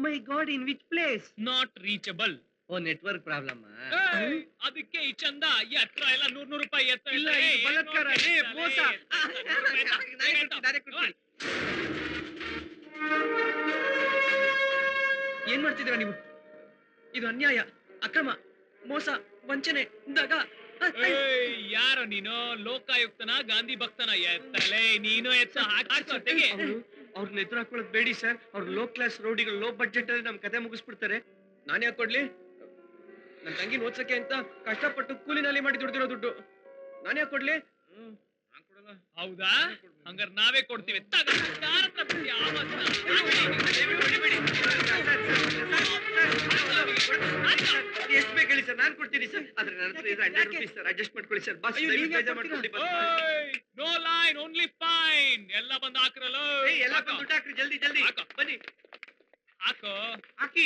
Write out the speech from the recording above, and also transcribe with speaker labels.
Speaker 1: My god in which place
Speaker 2: not reachable
Speaker 1: oh network problem
Speaker 2: ಅದಕ್ಕೆ ಈ ಚಂದ ಎತ್ತರ ಎಲ್ಲ ನೂರ್ ನೂರು ರೂಪಾಯಿ ಎತ್ತ
Speaker 1: ಇಲ್ಲ, ಬಲಾತ್ಕಾರ? ಮೋಸ. ಏನ್ ಮಾಡ್ತಿದ್ದೀರಾ ನೀವು? ಇದು ಅನ್ಯಾಯ ಅಕ್ರಮ ಮೋಸ ವಂಚನೆ ದಗ.
Speaker 2: ಏ ಯಾರೋ ನೀನು? ಲೋಕಾಯುಕ್ತನ ಗಾಂಧಿ ಭಕ್ತನ ಎತ್ತಲೆ. ನೀನು ಎತ್ತ ಹಾಕಿ
Speaker 1: ಅವ್ರನ್ನ ಎದುರು ಹಾಕೊಳ್ಳೋದು ಬೇಡಿ ಸರ್ ಅವ್ರ ಲೋ ಕ್ಲಾಸ್ ರೋಡಿಗಳು ಲೋ ಬಜೆಟ್ ಅಲ್ಲಿ ನಮ್ ಕತೆ ಮುಗಿಸ್ಬಿಡ್ತಾರೆ ನಾನು ಯಾಕೆ ಕೊಡ್ಲಿ ನನ್ ತಂಗಿ ಓದ್ಸಕ್ಕೆ ಅಂತ ಕಷ್ಟಪಟ್ಟು ಕೂಲಿನಲ್ಲಿ ಮಾಡಿ ದುಡ್ದಿರೋ ದುಡ್ಡು ನಾನು ಯಾಕೆ ಕೊಡ್ಲಿ
Speaker 2: ಹೌದಾ ಹಂಗಾರೆ ನಾವೇ ಕೊಡ್ತೀವಿ ಹತ್ರ.
Speaker 1: ಎಷ್ಟು ಬೇಕು ಹೇಳಿ ಸರ್ ನಾನ್ ಕೊಡ್ತೀನಿ ಸರ್ ಆದ್ರೆ ನನ್ನ ಹತ್ರ ಸರ್ ಅಡ್ಜಸ್ಟ್ ಮಾಡ್ಕೊಳ್ಳಿ ಸರ್ ಬಸ್ ಮಾಡ್ಕೊಳ್ಳಿ
Speaker 2: ಎಲ್ಲ ಬಂದು ಹಾಕ್ರಲ್ಲ?
Speaker 1: ಏಯ್, ಎಲ್ಲ ಬಂದು ದುಡ್ಡು ಹಾಕ್ರಿ ಜಲ್ದಿ ಜಲ್ದಿ.
Speaker 2: ಹಾಕು.
Speaker 1: ಬನ್ನಿ.
Speaker 2: ಹಾಕು.
Speaker 1: ಹಾಕಿ.